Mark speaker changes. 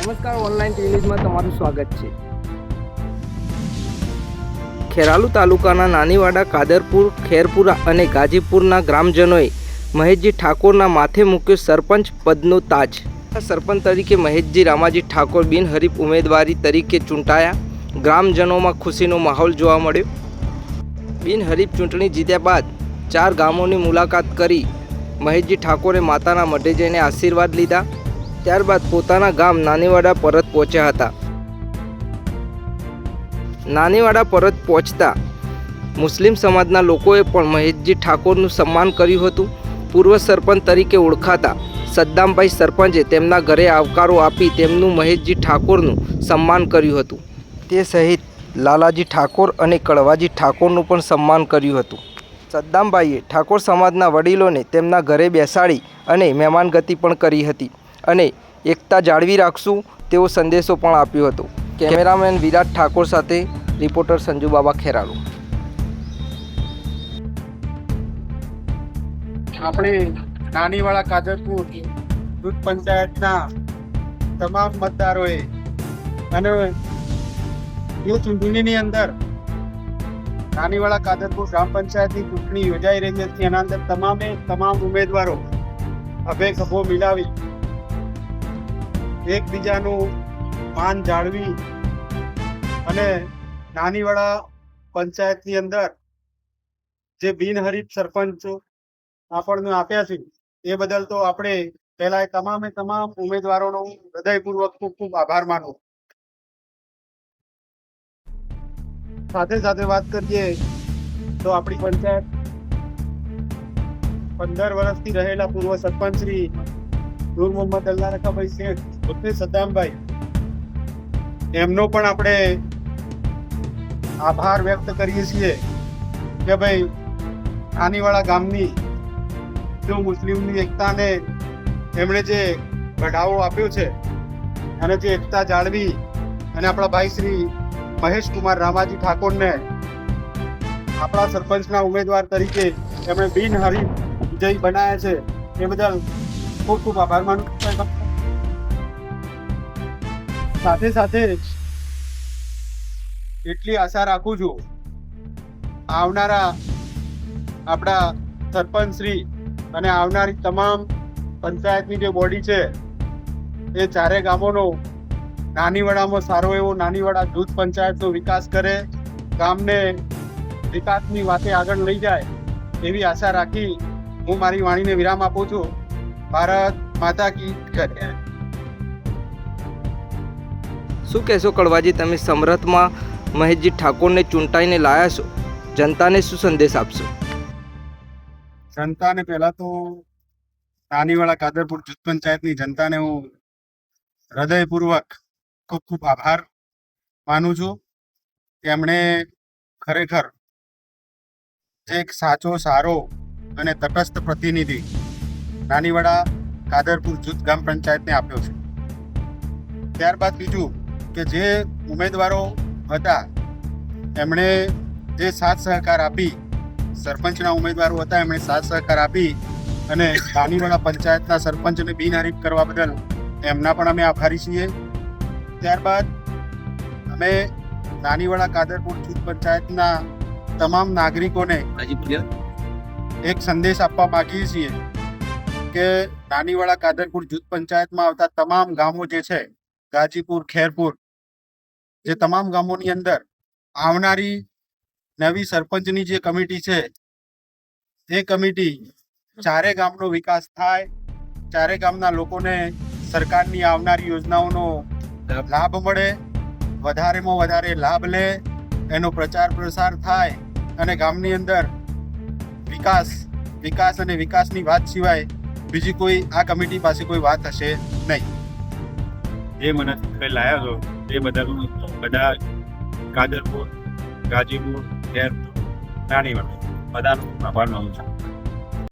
Speaker 1: નમસ્કાર online TV ન્યૂઝમાં તમારું સ્વાગત છે. ખેરાલુ તાલુકાના નાનીવાડા, કાદરપુર, ખેરપુરા અને ગાજીપુરના ગ્રામજનોએ મહેશજી ઠાકોરના માથે મૂક્યો સરપંચ પદનો તાજ. સરપંચ તરીકે મહેશજી રામાજી ઠાકોર બિનહરીફ ઉમેદવારી તરીકે ચૂંટાયા. ગ્રામજનોમાં ખુશીનો માહોલ જોવા મળ્યો. બિનહરીફ ચૂંટણી જીત્યા બાદ ચાર ગામોની મુલાકાત કરી મહેશજી ઠાકોરે માતાના મઢે જઈને આશીર્વાદ લીધા. ત્યારબાદ પોતાના ગામ નાનીવાડા પરત પહોંચ્યા હતા. નાનીવાડા પરત પહોંચતા મુસ્લિમ સમાજના લોકોએ પણ મહેશજી ઠાકોરનું સન્માન કર્યું હતું. પૂર્વ સરપંચ તરીકે ઓળખાતા સદ્દામભાઈ સરપંચે તેમના ઘરે આવકારો આપી તેમનું મહેશજી ઠાકોરનું સન્માન કર્યું હતું. તે સહિત લાલાજી ઠાકોર અને કડવાજી ઠાકોરનું પણ સન્માન કર્યું હતું. સદ્દામભાઈએ ઠાકોર સમાજના વડીલોને તેમના ઘરે બેસાડી અને મહેમાનગતિ પણ કરી હતી. અને એકતા જાળવી રાખશું તેવો સંદેશો પણ આપ્યો હતો. કેમેરામેન વિરાટ ઠાકોર સાથે રિપોર્ટર સંજુ બાબા ખેરાલુ.
Speaker 2: આપણે નાનીવાળા કાદરપુર દૂધ પંચાયતના તમામ મતદારોએ અને યુથ ચૂંટણીની અંદર નાનીવાળા કાદરપુર ગ્રામ પંચાયતની ચૂંટણી યોજાઈ રહી હતી. એના અંદર તમામે તમામ ઉમેદવારો અભે ખભો મિલાવી એકબીજાનું માન જાળવી અને નાનીવાળા પંચાયતની અંદર જે બિનહરીફ સરપંચ આપણને આપ્યા છે, એ બદલ તો આપણે પહેલા તમામે તમામ ઉમેદવારોનો હૃદયપૂર્વક ખૂબ ખૂબ આભાર માનું. સાથે સાથે વાત કરીએ તો આપણી પંચાયત પંદર વર્ષથી રહેલા પૂર્વ સરપંચ શ્રી નૂર મોહમ્મદ અલ્લા રખાભાઈ શેઠ પોતે સદ્દામભાઈ એમનો પણ આપણે આભાર વ્યક્ત કરીએ છીએ કે ભાઈ આનીવાળા ગામની જો મુસ્લિમની એકતાને એમણે જે બઢાવો આપ્યો છે, અને જે એકતા જાળવી અને આપણા ભાઈ શ્રી મહેશ કુમાર રામાજી ઠાકોરને આપણા સરપંચના ઉમેદવાર તરીકે એમણે બિનહરીફ વિજય બનાવ્યા છે, એ બદલ ખૂબ ખૂબ આભાર માનું. સાથે સાથે એટલી આશા રાખું છું, આવનારા આપણા સરપંચ શ્રી અને આવનારી તમામ પંચાયતની જે બોડી છે, એ ચારે ગામોનો નાનીવાડામાં સારો એવો નાની વડા જૂથ પંચાયતનો વિકાસ કરે, ગામને વિકાસની વાતે આગળ લઈ જાય, એવી આશા રાખી હું મારી વાણીને વિરામ આપું છું. ભારત માતા કી જય.
Speaker 1: શું કહેશો કડવાજી તમે સમરથમાં મહેશજી ઠાકોરને ચૂંટાઈને લાયા છો? જનતાને શું સંદેશ આપશો?
Speaker 2: જનતાને પહેલા તો નાનીવાડા કાદરપુર જૂથ પંચાયતની જનતાને હું હૃદયપૂર્વક ખૂબ ખૂબ આભાર માનું છું. તેમણે ખરેખર એક સાચો, સારો અને તટસ્થ પ્રતિનિધિ નાનીવાડા કાદરપુર જૂથ ગ્રામ પંચાયતને આપ્યો છે. ત્યારબાદ બીજું કે જે ઉમેદવારો હતા એમણે જે સાથ સહકાર આપી સરપંચના ઉમેદવારો હતા એમણે સાથ સહકાર આપી અને નાનીવાડા પંચાયતના સરપંચને બિનહરીફ કરવા બદલ એમના પણ અમે આભારી છીએ. ત્યારબાદ અમે નાનીવાડા કાદરપુર જૂથ પંચાયતના તમામ નાગરિકોને એક સંદેશ આપવા માંગીએ છીએ કે નાનીવાડા કાદરપુર જૂથ પંચાયતમાં આવતા તમામ ગામો જે છે ગાજીપુર ખેરપુર જે તમામ ગામોની અંદર આવનારી નવી સરપંચની જે કમિટી છે, એ કમિટી ચારે ગામનો વિકાસ થાય, ચારે ગામના લોકોને સરકારની આવનારી યોજનાઓનો લાભ મળે, વધારેમાં વધારે લાભ લે, એનો પ્રચાર પ્રસાર થાય અને ગામની અંદર વિકાસ વિકાસ અને વિકાસની વાત સિવાય બીજી કોઈ આ કમિટી પાસે કોઈ વાત હશે નહીં.
Speaker 3: જે મને તમે લાયા છો, એ બદલ હું બધા કાદરપુર ગાજીપુર, ખેરપુર, રાણીવાડ. બધાનો આભાર માનું છું.